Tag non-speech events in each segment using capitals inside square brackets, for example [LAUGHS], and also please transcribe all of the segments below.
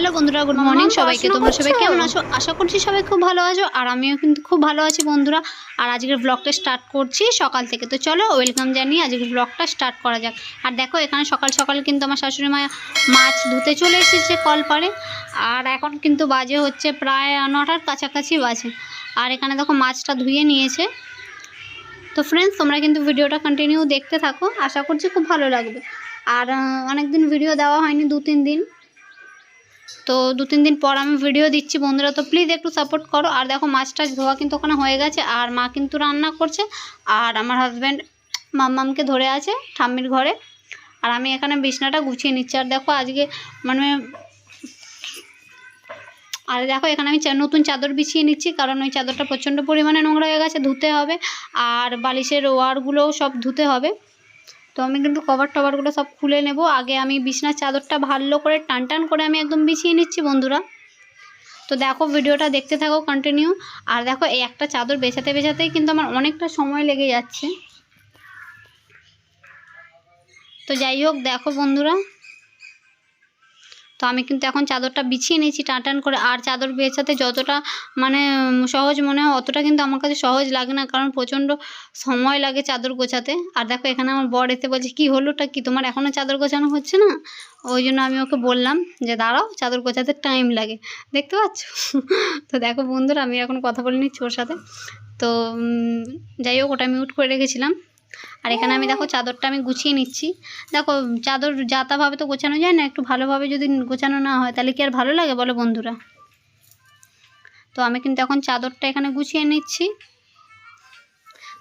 Hello বন্ধুরা good morning সবাইকে। তোমরা সবাই কেমন আছো? আশা করছি সবাই খুব ভালো আছো আর আমিও কিন্তু খুব ভালো আছি বন্ধুরা। আর আজকের ব্লগটা স্টার্ট করছি সকাল থেকে। তো চলো ওয়েলকাম জানিয়ে আজকের ব্লগটা স্টার্ট করা যাক। আর দেখো এখানে সকাল সকাল কিন্তু আমার শাশুড়ি মা মাছ ধুতে চলে এসেছে কল পারে। আর এখন কিন্তু বাজে হচ্ছে প্রায় নটার কাছাকাছি বাজে। আর এখানে দেখো মাছটা ধুয়ে নিয়েছে। তো ফ্রেন্ডস তোমরা কিন্তু ভিডিওটা কন্টিনিউ দেখতে থাকো। আশা করছি খুব ভালো লাগবে। আর অনেক দিন ভিডিও দেওয়া হয়নি দু তিন দিন। তো দু তিন দিন পর আমি ভিডিও দিচ্ছি। বন্ধুরা, তো প্লিজ একটু সাপোর্ট করো। আর দেখো মাছ টাছ ধোয়া কিন্তু ওখানে হয়ে গেছে। আর মা কিন্তু রান্না করছে। আর আমার হাজব্যান্ড মাম্মামকে ধরে আছে ঠাম্মির ঘরে। আর আমি এখানে বিছনাটা গুছিয়ে নিচ্ছি। আর দেখো, আজকে মানে আর দেখো, এখানে আমি নতুন চাদর বিছিয়ে নিচ্ছি। কারণ ওই চাদরটা প্রচণ্ড পরিমাণে নোংরা হয়ে গেছে, ধুতে হবে। আর বালিশের ওয়ারগুলোও সব ধুতে হবে। আমি কিন্তু কভার টভারগুলো সব খুলে নেব। আগে আমি বিছনার চাদরটা ভালো করে টান টান করে আমি একদম বিছিয়ে নিচ্ছি বন্ধুরা। তো দেখো ভিডিওটা দেখতে থাকো কন্টিনিউ আর দেখো এই একটা চাদর বেছাতে বেছাতেই কিন্তু আমার অনেকটা সময় লেগে যাচ্ছে। তো যাই হোক, দেখো বন্ধুরা। তো আমি কিন্তু এখন চাদরটা বিছিয়ে নিয়েছি টান করে। আর চাদর বেছাতে যতটা মানে সহজ মনে হয় অতটা কিন্তু আমার কাছে সহজ লাগে না। কারণ প্রচণ্ড সময় লাগে চাদর গোছাতে। আর দেখো এখানে আমার বর এসে বলছে, কি হলোটা কি? তোমার এখনও চাদর গোছানো হচ্ছে না? ওই জন্য আমি ওকে বললাম যে, দাঁড়াও, চাদর গোছাতে টাইম লাগে। দেখতে পাচ্ছ? [LAUGHS] তো দেখো বন্ধুরা, আমি এখন কথা বলে নিচ্ছি ওর সাথে। তো যাই হোক, ওটা মিউট করে রেখেছিলাম। আর এখানে আমি দেখো চাদরটা আমি গুছিয়ে নিচ্ছি। দেখো, চাদর যাতাভাবে তো গোছানো যায় না, একটু ভালোভাবে যদি গোছানো না হয়, তাহলে কি আর ভালো লাগে বলো বন্ধুরা? তো আমি কিন্তু এখন চাদরটা এখানে গুছিয়ে নিচ্ছি।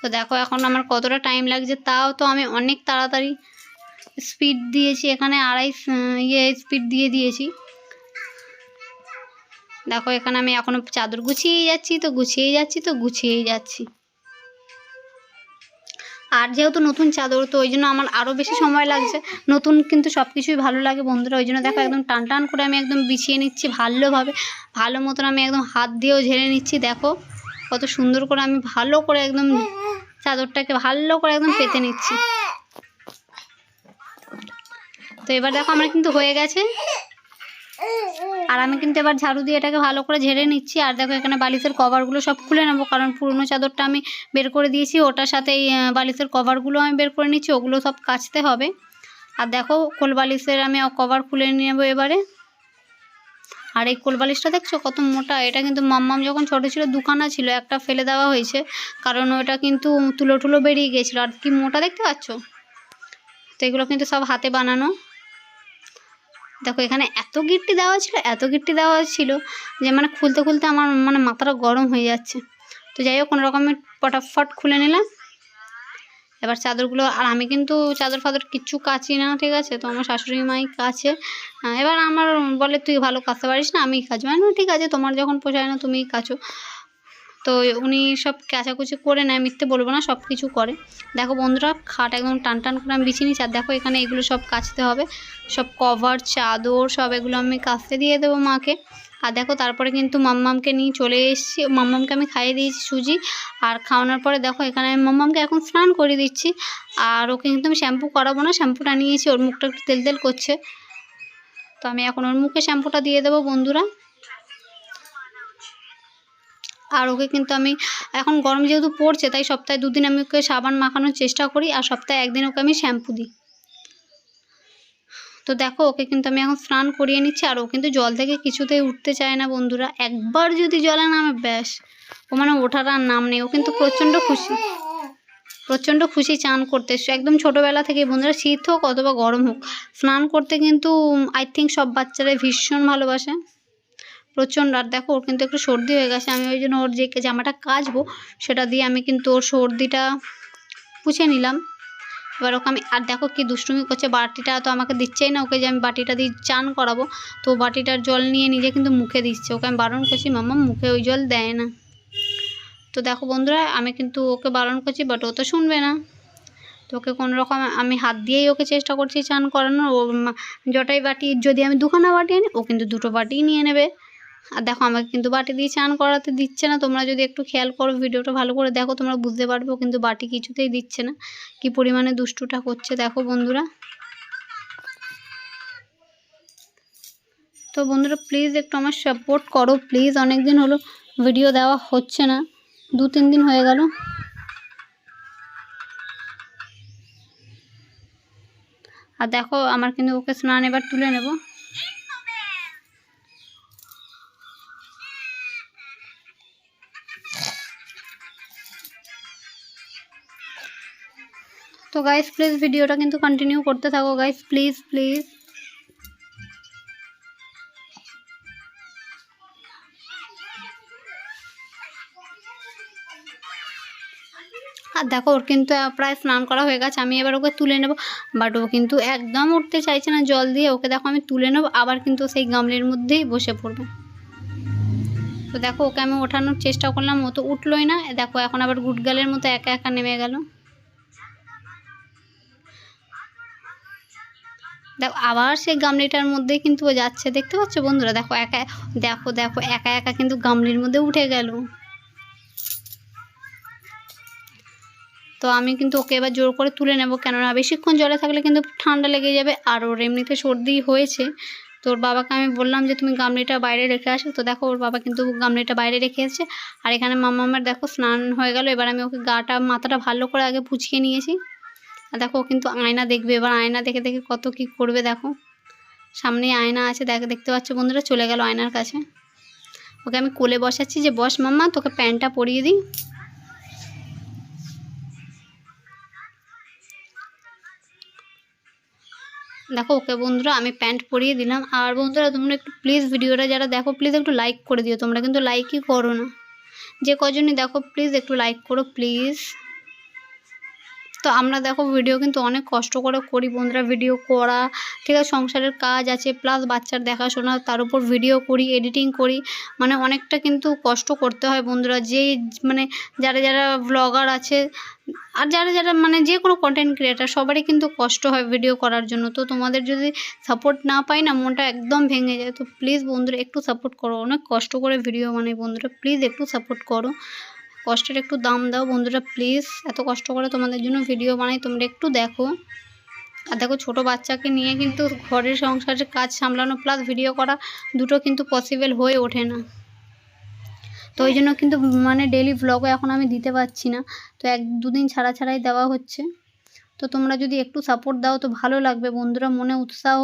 তো দেখো এখন আমার কতটা টাইম লাগছে, তাও তো আমি অনেক তাড়াতাড়ি স্পিড দিয়েছি, এখানে আড়াই ইয়ে স্পিড দিয়ে দিয়েছি। দেখো এখানে আমি এখনও চাদর গুছিয়েই যাচ্ছি, তো গুছিয়েই যাচ্ছি, তো গুছিয়েই যাচ্ছি। আর যেহেতু নতুন চাদর, তো ওই জন্য আমার আরও বেশি সময় লাগছে। নতুন কিন্তু সব কিছুই ভালো লাগে বন্ধুরা, ওই জন্য দেখো একদম টান টান করে আমি একদম বিছিয়ে নিচ্ছি ভালোভাবে। ভালো মতন আমি একদম হাত দিয়েও ঝেড়ে নিচ্ছি, দেখো কত সুন্দর করে আমি ভালো করে একদম চাদরটাকে ভালো করে একদম পেতে নিচ্ছি। তো এবার দেখো আমার কিন্তু হয়ে গেছে। আর আমি কিন্তু এবার ঝাড়ু দিয়ে এটাকে ভালো করে ঝেড়ে নিচ্ছি। আর দেখো এখানে বালিশের কভারগুলো সব খুলে নেব, কারণ পুরনো চাদরটা আমি বের করে দিয়েছি। ওটার সাথে এই বালিশের কভারগুলো আমি বের করে নিচ্ছি, ওগুলো সব কাচতে হবে। আর দেখো কোল বালিশের আমি কভার খুলে নেব এবারে। আর এই কোল বালিশটা দেখছ কত মোটা? এটা কিন্তু মাম্মাম যখন ছোটো ছিল, দুখানা ছিল, একটা ফেলে দেওয়া হয়েছে। কারণ ওটা কিন্তু তুলো টুলো বেরিয়ে গিয়েছিল। আর কি মোটা দেখতে পাচ্ছ? তো এগুলো কিন্তু সব হাতে বানানো। দেখো এখানে এত গিট্টি দেওয়া ছিল এত গিট্টি দেওয়া ছিল যে মানে খুলতে খুলতে আমার মানে মাথাটা গরম হয়ে যাচ্ছে। তো যাই হোক কোনো রকমের পটাফট খুলে নিলাম। এবার চাদরগুলো আর আমি কিন্তু চাদর ফাদর কিচ্ছু কাচি না ঠিক আছে? তো আমার শাশুড়ি মাই কাছে। এবার আমার বলে তুই ভালো কাচতে পারিস না আমি আমি বলি, ঠিক আছে তোমার যখন পোষায় না তুমিই কাচো। তো উনি সব কাচাকুচি করে নেয়, মিথ্যে বলব না সব কিছু করে। দেখো বন্ধুরা, খাট একদম টান টান করে আমি বিছিয়ে নিচ্ছি আর দেখো এখানে এগুলো সব কাচতে হবে। সব কভার, চাদর, সব এগুলো আমি কাচতে দিয়ে দেবো মাকে। আর দেখো তারপরে কিন্তু মাম্মামকে নিয়ে চলে এসেছি। মাম্মামকে আমি খাইয়ে দিয়েছি সুজি। আর খাওয়ানোর পরে দেখো এখানে আমি মাম্মামকে এখন স্নান করে দিচ্ছি। আর ওকে কিন্তু আমি শ্যাম্পু করাবো না, শ্যাম্পুটা নিয়েছি, ওর মুখটা একটু তেল তেল করছে। তো আমি এখন ওর মুখে শ্যাম্পুটা দিয়ে দেবো বন্ধুরা। আর ওকে কিন্তু আমি, এখন গরম যেহেতু পড়ছে, তাই সপ্তাহে দুদিন আমি ওকে সাবান মাখানোর চেষ্টা করি আর সপ্তাহে একদিন ওকে আমি শ্যাম্পু দিই। তো দেখো, ওকে কিন্তু আমি এখন স্নান করিয়ে নিচ্ছি আর ও কিন্তু জল থেকে কিছুতেই উঠতে চায় না বন্ধুরা। একবার যদি জলে নামে, ব্যাস, ও মানে ওঠার আর নাম নেই। ও কিন্তু প্রচণ্ড খুশি। প্রচণ্ড খুশি চান করতে। একদম ছোটোবেলা থেকে বন্ধুরা, শীত হোক অথবা গরম হোক, স্নান করতে কিন্তু আই থিঙ্ক সব বাচ্চারাই ভীষণ ভালোবাসে। প্রচণ্ড, আর দেখো ওর কিন্তু একটু সর্দি হয়ে গেছে, আমি ওই জন্য ওর যে জামাটা কাচবো সেটা দিয়ে আমি কিন্তু ওর সর্দিটা পুছে নিলাম। এবার ওকে আমি, আর দেখো কি দুষ্টুমি করছে, বাটিটা তো আমাকে দিচ্ছেই না, ওকে যে আমি বাটিটা দিয়ে চান করাবো, তো বাটিটার জল নিয়ে নিজে কিন্তু মুখে দিচ্ছে, ওকে আমি বারণ করছি, মাম্মা, মুখে ওই জল দেয় না। তো দেখো বন্ধুরা, আমি কিন্তু ওকে বারণ করছি বাট ও তো শুনবে না। তো ওকে রকম আমি হাত দিয়েই ওকে চেষ্টা করছি চান করানোর, ও জটাই বাটি, যদি আমি দুখানা বাটি আনি, ও কিন্তু দুটো বাটিই নিয়ে নেবে। আর দেখো, আমাকে কিন্তু বাটি দিয়ে চান করাতে দিচ্ছে না। তোমরা যদি একটু খেয়াল করো, ভিডিওটা ভালো করে দেখো, তোমরা বুঝতে পারবে কিন্তু বাটি কিছুতেই দিচ্ছে না। কি পরিমাণে দুষ্টুটা করছে দেখো বন্ধুরা। তো বন্ধুরা প্লিজ একটু আমার সাপোর্ট করো। প্লিজ অনেক দিন হলো ভিডিও দেওয়া হচ্ছে না। দু, তিন দিন হয়ে গেল। আর দেখো, আমার কিন্তু ওকে স্নান এবার তুলে নেব। তো গাইস প্লিজ ভিডিওটা কিন্তু কন্টিনিউ করতে থাকো গাইস প্লিজ প্লিজ আর দেখো, ওর কিন্তু প্রায় স্নান করা হয়ে গেছে, আমি এবার ওকে তুলে নেব। বাট ও কিন্তু একদম উঠতে চাইছে না জল দিয়ে, ওকে দেখো আমি তুলে নেব, আবার কিন্তু সেই গামলির মধ্যেই বসে পড়বে। তো দেখো, ওকে আমি ওঠানোর চেষ্টা করলাম, ও তো উঠলোই না। দেখো, এখন আবার গুটগালের মতো একা একা নেমে গেল। দেখো, আবার সেই গামলিটার মধ্যে কিন্তু ও যাচ্ছে। দেখতে পাচ্ছ বন্ধুরা? দেখো, একা, দেখো দেখো, একা একা কিন্তু গামলির মধ্যে উঠে গেল। তো আমি কিন্তু ওকে এবার জোর করে তুলে নেব। কেননা বেশিক্ষণ জলে থাকলে কিন্তু ঠান্ডা লেগে যাবে, আর ওর এমনিতে সর্দি হয়েছে। তো ওর বাবাকে আমি বললাম যে, তুমি গামলিটা বাইরে রেখে আসো। তো দেখো, ওর বাবা কিন্তু গামলিটা বাইরে রেখে এসেছে। আর এখানে মামামের দেখো, স্নান হয়ে গেল। এবার আমি ওকে গাটা, মাথাটা ভালো করে আগে পুছিয়ে নিয়েছি। দেখো ও কিন্তু আয়না দেখবে, এবার আয়না দেখে দেখে কত কি করবে দেখো। সামনে আয়না আছে, দেখ, দেখতে পাচ্ছ বন্ধুরা, চলে গেল আয়নার কাছে। ওকে আমি কোলে বসাচ্ছি, যে বস মাম্মা, তোকে প্যান্টটা পরিয়ে দিই। দেখো ওকে বন্ধুরা, আমি প্যান্ট পরিয়ে দিলাম। আর বন্ধুরা, তোমরা একটু প্লিজ ভিডিওটা যারা দেখো প্লিজ একটু লাইক করে দিও, তোমরা কিন্তু লাইকই করো না। যে কজনই দেখো প্লিজ একটু লাইক করো প্লিজ তো আমরা দেখো ভিডিও কিন্তু অনেক কষ্ট করে করি বন্ধুরা। ভিডিও করা ঠিক আছে, সংসারের কাজ আছে প্লাস বাচ্চার দেখাশোনা, তার উপর ভিডিও করি এডিটিং করি মানে অনেকটা কিন্তু কষ্ট করতে হয় বন্ধুরা। যে মানে যারা যারা ব্লগার আছে, আর যারা যারা মানে যে কোনো কন্টেন্ট ক্রিয়েটার সবারই কিন্তু কষ্ট হয় ভিডিও করার জন্য। তো তোমাদের যদি সাপোর্ট না পাই না, মনটা একদম ভেঙে যায়। তো প্লিজ বন্ধুরা, একটু সাপোর্ট করো। অনেক কষ্ট করে ভিডিও মানে বন্ধুরা। প্লিজ একটু সাপোর্ট করো। কষ্টের একটু দাম দাও। বন্ধুরা প্লিজ এত কষ্ট করে তোমাদের জন্য ভিডিও বানাই, তোমরা একটু দেখো। আর দেখো, ছোটো বাচ্চাকে নিয়ে কিন্তু ঘরের সংসারের কাজ সামলানো প্লাস ভিডিও করা দুটো কিন্তু পসিবল হয়ে ওঠে না। তো ওই জন্য কিন্তু মানে ডেলি ব্লগও এখন আমি দিতে পারছি না। তো এক দুদিন ছাড়া ছাড়াই দেওয়া হচ্ছে। তো তোমরা যদি একটু সাপোর্ট দাও তো ভালো লাগবে। বন্ধুরা, মনে উৎসাহ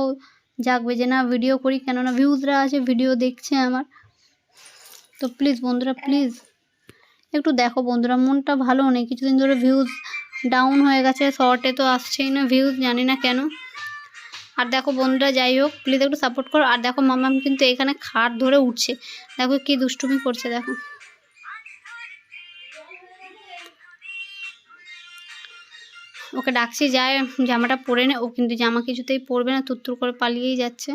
জাগবে যে না ভিডিও করি কেননা ভিউজরা আছে ভিডিও দেখছে আমার। তো প্লিজ বন্ধুরা প্লিজ একটু দেখো বন্ধুরা, মনটা ভালো নেই। কিছুদিন ধরে ভিউজ ডাউন হয়ে গেছে শর্টে তো আসছেই না ভিউজ জানি না কেন। আর দেখো বন্ধুরা, যাই হোক প্লিজ একটু সাপোর্ট করো। আর দেখো মামাম কিন্তু এখানে খাট ধরে উঠছে। দেখো কি দুষ্টুমি করছে, দেখো। ওকে ডাকছি যায় জামাটা পরে নে। ও কিন্তু জামা কিছুতেই পরবে না তুত্তুর করে পালিয়েই যাচ্ছে।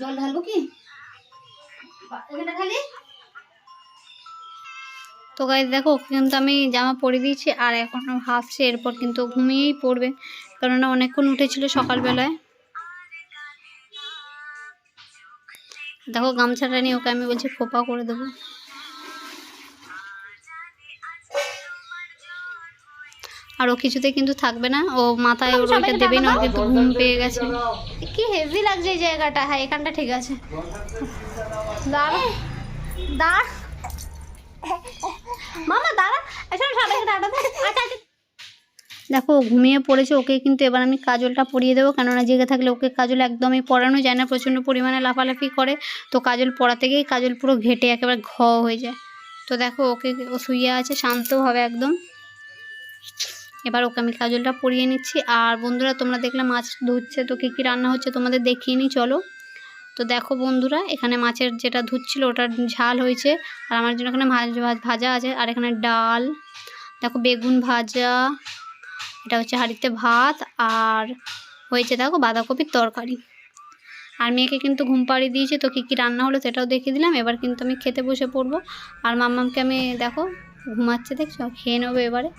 জল ঢালবো কি? তো গাই দেখো ওকে কিন্তু আমি জামা পরে দিয়েছি আর এখন হাসছে এরপর কিন্তু ঘুমিয়েই পড়বে। কেননা অনেকক্ষণ উঠেছিল সকালবেলায়। দেখো, গামছাটা নিয়ে ওকে আমি বলছি ফোপা করে দেবো। আর ও কিছুতে কিন্তু থাকবে না। ও মাথায় ওর ওইটা দেবে না কিন্তু ঘুম পেয়ে গেছে। কি হেভি লাগছে এই জায়গাটা? হ্যাঁ এখানটা ঠিক আছে। দাঁড়া। দাঁড়। মামা দাঁড়া। আসলে সাড়ে দাঁড়া আচ্ছা আচ্ছা দেখো ঘুমিয়ে পড়েছে ওকে কিন্তু এবার আমি কাজলটা পরিয়ে দেবো কেননা জেগে থাকলে ওকে কাজল একদমই পরানো যায় না প্রচণ্ড পরিমাণে লাফালাফি করে। তো কাজল পরাতে গিয়েই কাজল পুরো ঘেটে একেবারে ঘ হয়ে যায়। তো দেখো ওকে ও শুয়ে আছে শান্তভাবে একদম। এবার ওকে আমি কাজলটা পরিয়ে নিচ্ছি। আর বন্ধুরা, তোমরা দেখলে মাছ ধুচ্ছে, তো কী কী রান্না হচ্ছে তোমাদের দেখিয়ে নিই, চলো। তো দেখো বন্ধুরা, এখানে মাছের যেটা ধুচ্ছিল ওটার ঝাল হয়েছে। আর আমার জন্য এখানে ভাজ আছে। আর এখানে ডাল, দেখো বেগুন ভাজা, এটা হচ্ছে হাঁড়িতে ভাত, আর হয়েছে দেখো বাঁধাকপির তরকারি। আর মেয়েকে কিন্তু ঘুম পাড়িয়ে দিয়েছে, তো কী কী রান্না হলো সেটাও দেখিয়ে দিলাম। এবার কিন্তু আমি খেতে বসে পড়ব। আর মাম্মামকে আমি, দেখো, ঘুমাচ্ছে দেখছ, খেয়ে নেব এবারে।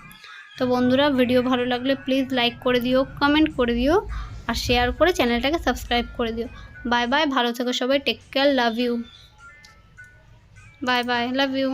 তো বন্ধুরা ভিডিও ভালো লাগলে প্লিজ লাইক করে দিও কমেন্ট করে দিও, আর শেয়ার করে চ্যানেলটাকে সাবস্ক্রাইব করে দিও। বাই বাই ভালো থেকো সবাই take care love you bye bye love you